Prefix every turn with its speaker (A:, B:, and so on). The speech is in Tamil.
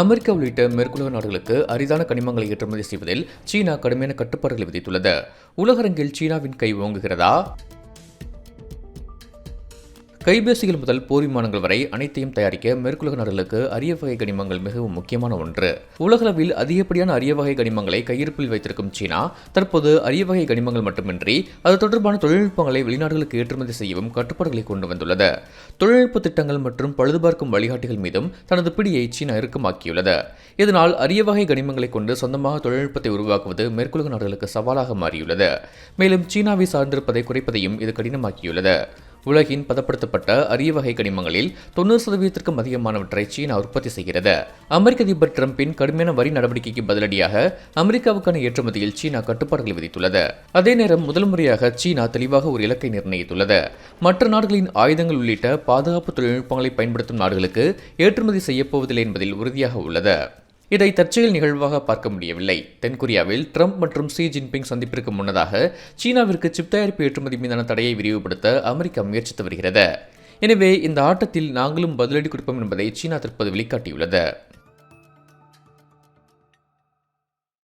A: அமெரிக்கா உள்ளிட்ட மேற்குலக நாடுகளுக்கு அரிதான கனிமங்களை ஏற்றுமதி செய்வதில் சீனா கடுமையான கட்டுப்பாடுகளை விதித்துள்ளது. உலகரங்கில் சீனாவின் கை ஓங்குகிறதா? கைபேசிகள் முதல் போர் விமானங்கள் வரை அனைத்தையும் தயாரிக்க மேற்குலக நாடுகளுக்கு அரிய வகை கனிமங்கள் மிகவும் முக்கியமான ஒன்று. உலகளவில் அதிகப்படியான அரிய வகை கனிமங்களை கையிருப்பில் வைத்திருக்கும் சீனா தற்போது அரிய வகை கனிமங்கள் மட்டுமின்றி அது தொடர்பான தொழில்நுட்பங்களை வெளிநாடுகளுக்கு ஏற்றுமதி செய்யவும் கட்டுப்பாடுகளை கொண்டு வந்துள்ளது. தொழில்நுட்ப திட்டங்கள் மற்றும் பழுதுபார்க்கும் வழிகாட்டிகள் மீதும் தனது பிடியை சீனா இறுக்கமாக்கியுள்ளது. இதனால் அரிய வகை கனிமங்களை கொண்டு சொந்தமாக தொழில்நுட்பத்தை உருவாக்குவது மேற்குலக நாடுகளுக்கு சவாலாக மாறியுள்ளது. மேலும் சீனாவை சார்ந்திருப்பதை குறைப்பதையும் இது கடினமாக்கியுள்ளது. உலகின் பதப்படுத்தப்பட்ட அரிய வகை கனிமங்களில் தொண்ணூறு சதவீதத்திற்கும் அதிகமானவற்றை சீனா உற்பத்தி செய்கிறது. அமெரிக்க அதிபர் டிரம்பின் கடுமையான வரி நடவடிக்கைக்கு பதிலடியாக அமெரிக்காவுக்கான ஏற்றுமதியில் சீனா கட்டுப்பாடுகளை விதித்துள்ளது. அதே நேரம் முதல் முறையாக சீனா தெளிவாக ஒரு இலக்கை நிர்ணயித்துள்ளது. மற்ற நாடுகளின் ஆயுதங்கள் உள்ளிட்ட பாதுகாப்பு தொழில்நுட்பங்களை பயன்படுத்தும் நாடுகளுக்கு ஏற்றுமதி செய்யப்போவதில்லை என்பதில் உறுதியாக உள்ளது. இதை தற்செயல் நிகழ்வாக பார்க்க முடியவில்லை. தென்கொரியாவில் ட்ரம்ப் மற்றும் ஷி ஜின்பிங் சந்திப்பிற்கு முன்னதாக சீனாவிற்கு சிப் தயாரிப்பு ஏற்றுமதி மீதான தடையை விரிவுபடுத்த அமெரிக்கா முயற்சித்து வருகிறது. எனவே இந்த ஆட்டத்தில் நாங்களும் பதிலடி கொடுப்போம் என்பதை சீனா தற்போது வெளிக்காட்டியுள்ளது.